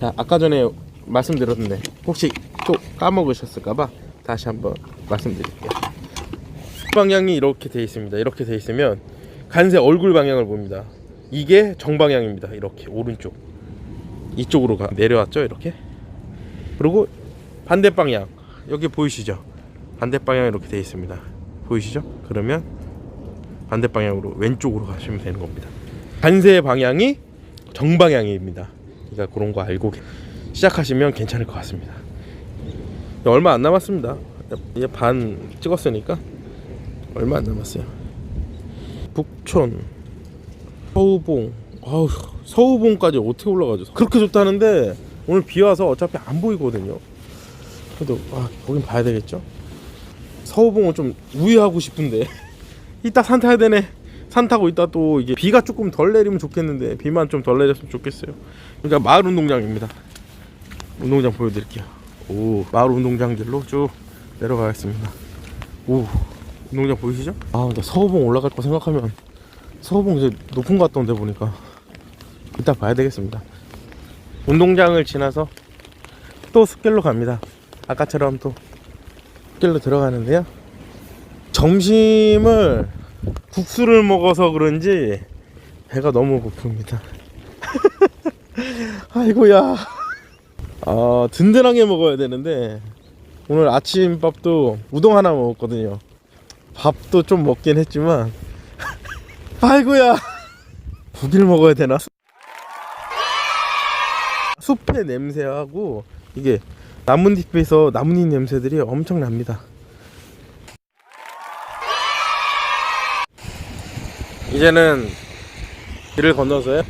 자, 아까 전에 말씀드렸는데 혹시 또 까먹으셨을까봐 다시 한번 말씀드릴게요. 방향이 이렇게 돼 있습니다. 이렇게 돼 있으면 간세 얼굴 방향을 봅니다. 이게 정방향입니다. 이렇게 오른쪽 이쪽으로 가, 내려왔죠. 이렇게 그리고 반대 방향 여기 보이시죠? 반대 방향 이렇게 돼 있습니다. 보이시죠? 그러면 반대 방향으로 왼쪽으로 가시면 되는 겁니다. 간세의 방향이 정방향입니다. 그러니까 그런 거 알고 계- 시작하시면 괜찮을 것 같습니다. 얼마 안 남았습니다. 이제 반 찍었으니까 얼마 안 남았어요. 북촌, 서우봉, 아우 서우봉까지 어떻게 올라가죠? 그렇게 좋다는데 오늘 비 와서 어차피 안 보이거든요. 그래도 아 거긴 봐야 되겠죠? 서우봉은 좀 우회하고 싶은데 이따 산 타야 되네. 산 타고 있다 또 이게 비가 조금 덜 내리면 좋겠는데 비만 좀 덜 내렸으면 좋겠어요. 그러니까 마을 운동장입니다. 운동장 보여드릴게요. 오 마을 운동장 길로 쭉 내려가겠습니다. 오 운동장 보이시죠? 아 근데 서호봉 올라갈 거 생각하면 서호봉 이제 높은 것 같던데 보니까 이따 봐야 되겠습니다. 운동장을 지나서 또 숲길로 갑니다. 아까처럼 또 숲길로 들어가는데요. 점심을 국수를 먹어서 그런지 배가 너무 고픕니다. 아이고야. 아 든든하게 먹어야 되는데 오늘 아침밥도 우동 하나 먹었거든요. 밥도 좀 먹긴 했지만 아이고야. 국을 먹어야 되나? 숲의 냄새하고 이게 나뭇잎에서 나뭇잎 냄새들이 엄청납니다. 이제는 길을 건너서요.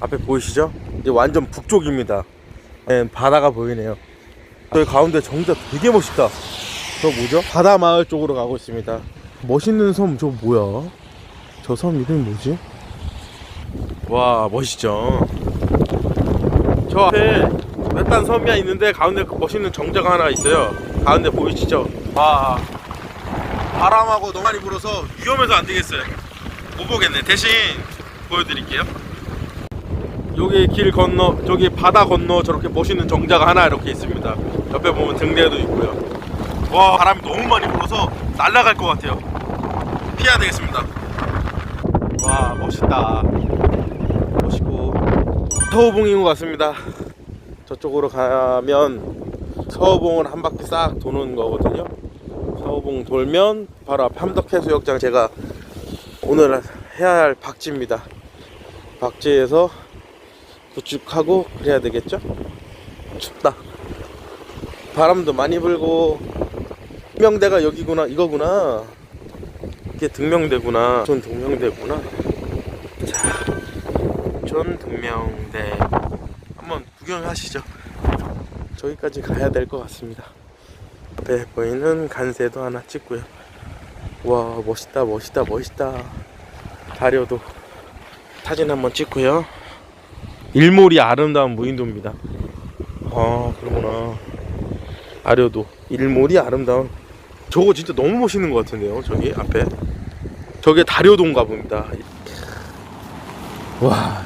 앞에 보이시죠? 이제 완전 북쪽입니다. 네, 바다가 보이네요. 저기 가운데 정자 되게 멋있다. 저 뭐죠? 바다 마을 쪽으로 가고 있습니다. 멋있는 섬 저 뭐야? 저 섬 이름이 뭐지? 와 멋있죠. 저 앞에 몇단 섬이 있는데 가운데 그 멋있는 정자가 하나 있어요. 가운데 보이시죠? 와 바람하고 너무 많이 불어서 위험해서 안 되겠어요. 못 보겠네. 대신 보여드릴게요. 여기 길 건너 저기 바다 건너 저렇게 멋있는 정자가 하나 이렇게 있습니다. 옆에 보면 등대도 있고요. 와 바람이 너무 많이 불어서 날아갈 것 같아요. 피해야 되겠습니다. 와 멋있다. 멋있고 서호봉인 것 같습니다. 저쪽으로 가면 서호봉을 한 바퀴 싹 도는 거거든요. 서호봉 돌면 바로 앞 함덕해수욕장 제가 오늘 해야 할 박지입니다. 박지에서 도축하고 그래야 되겠죠? 춥다. 바람도 많이 불고 등명대가 여기구나 이거구나. 이게 등명대구나. 전 등명대구나. 자, 전 등명대 한번 구경하시죠. 저기까지 가야 될 것 같습니다. 앞에 보이는 간새도 하나 찍고요. 와 멋있다 멋있다 멋있다. 다려도 사진 한번 찍고요. 일몰이 아름다운 무인도입니다. 아, 그러구나. 아려도 일몰이 아름다운. 저거 진짜 너무 멋있는 것 같은데요. 저기 앞에. 저게 다려도인가 봅니다. 와.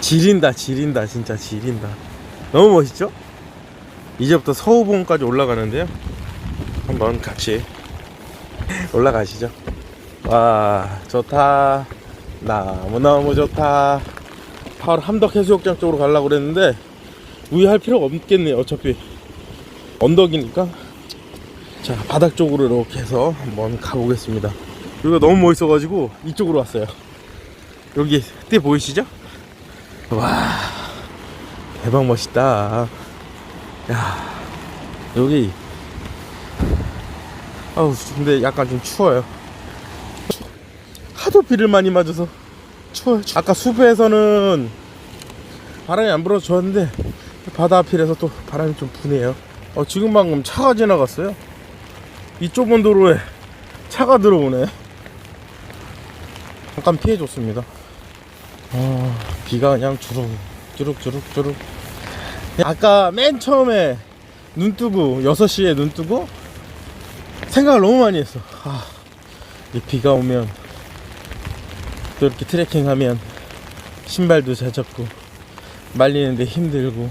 지린다, 지린다, 진짜 지린다. 너무 멋있죠? 이제부터 서우봉까지 올라가는데요. 한번 같이 올라가시죠. 와, 좋다. 너무너무 좋다. 바로 함덕해수욕장 쪽으로 가려고 그랬는데 우회할 필요가 없겠네요 어차피. 언덕이니까. 자 바닥 쪽으로 이렇게 해서 한번 가보겠습니다. 여기가 너무 멋있어가지고 이쪽으로 왔어요. 여기 때 보이시죠? 와 대박 멋있다. 야 여기. 아우 근데 약간 좀 추워요 하도 비를 많이 맞아서 추워요. 추- 아까 숲에서는 바람이 안 불어서 좋았는데 바다 앞이라서 또 바람이 좀 부네요. 어, 지금 방금 차가 지나갔어요. 이 좁은 도로에 차가 들어오네. 잠깐 피해줬습니다. 아, 비가 그냥 주룩 주룩 주룩 주룩. 아까 맨 처음에 눈 뜨고 6시에 눈 뜨고 생각을 너무 많이 했어. 아, 이 비가 오면 또 이렇게 트레킹하면 신발도 젖었고 말리는데 힘들고.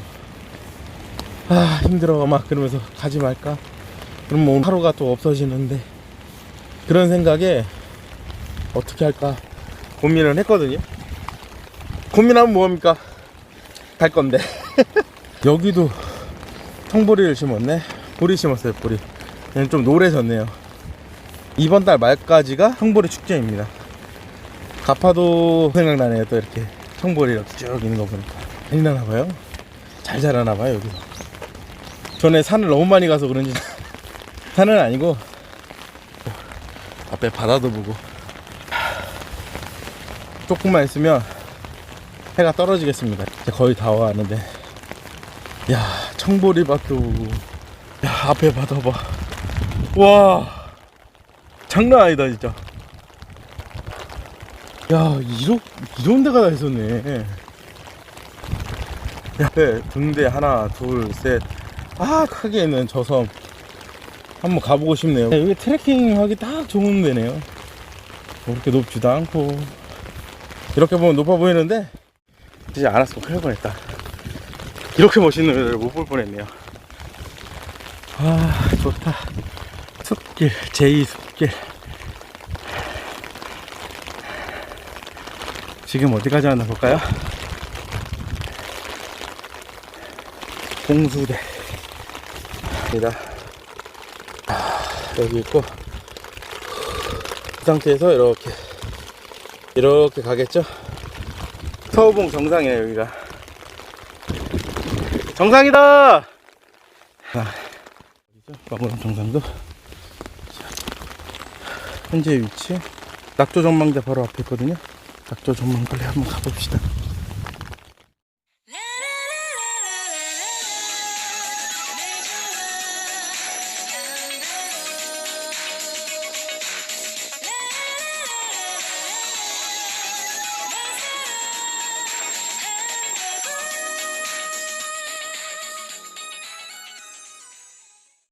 아 힘들어. 막 그러면서 가지 말까? 그럼 뭐 하루가 또 없어지는데 그런 생각에 어떻게 할까 고민을 했거든요. 고민하면 뭐합니까? 갈 건데. 여기도 청보리를 심었네. 보리 심었어요 보리. 좀 노래졌네요. 이번 달 말까지가 청보리 축제입니다 가파도 생각나네요. 또 이렇게 청보리가 쭉 있는 거 보니까. 많이 나나 봐요? 잘 자라나 봐요 여기서 전에 산을 너무 많이 가서 그런지 산은 아니고 앞에 바다도 보고. 조금만 있으면 해가 떨어지겠습니다. 거의 다 와가는데. 야 청보리밭도 보고. 야 앞에 바다 봐와 장난 아니다 진짜 야 이런 이런 데가 다 있었네. 야 네, 등대 하나 둘 셋 아 크게 있는 저 섬. 한번 가보고 싶네요. 네, 여기 트레킹 하기 딱 좋은 데네요. 뭐 그렇게 높지도 않고. 이렇게 보면 높아 보이는데? 안 왔으면 큰일 뻔했다. 이렇게 멋있는 데를 못 볼 뻔했네요. 아 좋다. 숲길 제2 숲길 지금 어디까지 왔나 볼까요? 공수대. 입니다. 아, 여기 있고 그 상태에서 이렇게 이렇게 가겠죠? 서우봉 정상이에요 여기가. 정상이다! 아? 마구람 정상도? 현재 위치 낙조 전망대 바로 앞에 있거든요 낙조 전망 빨리 한번 가봅시다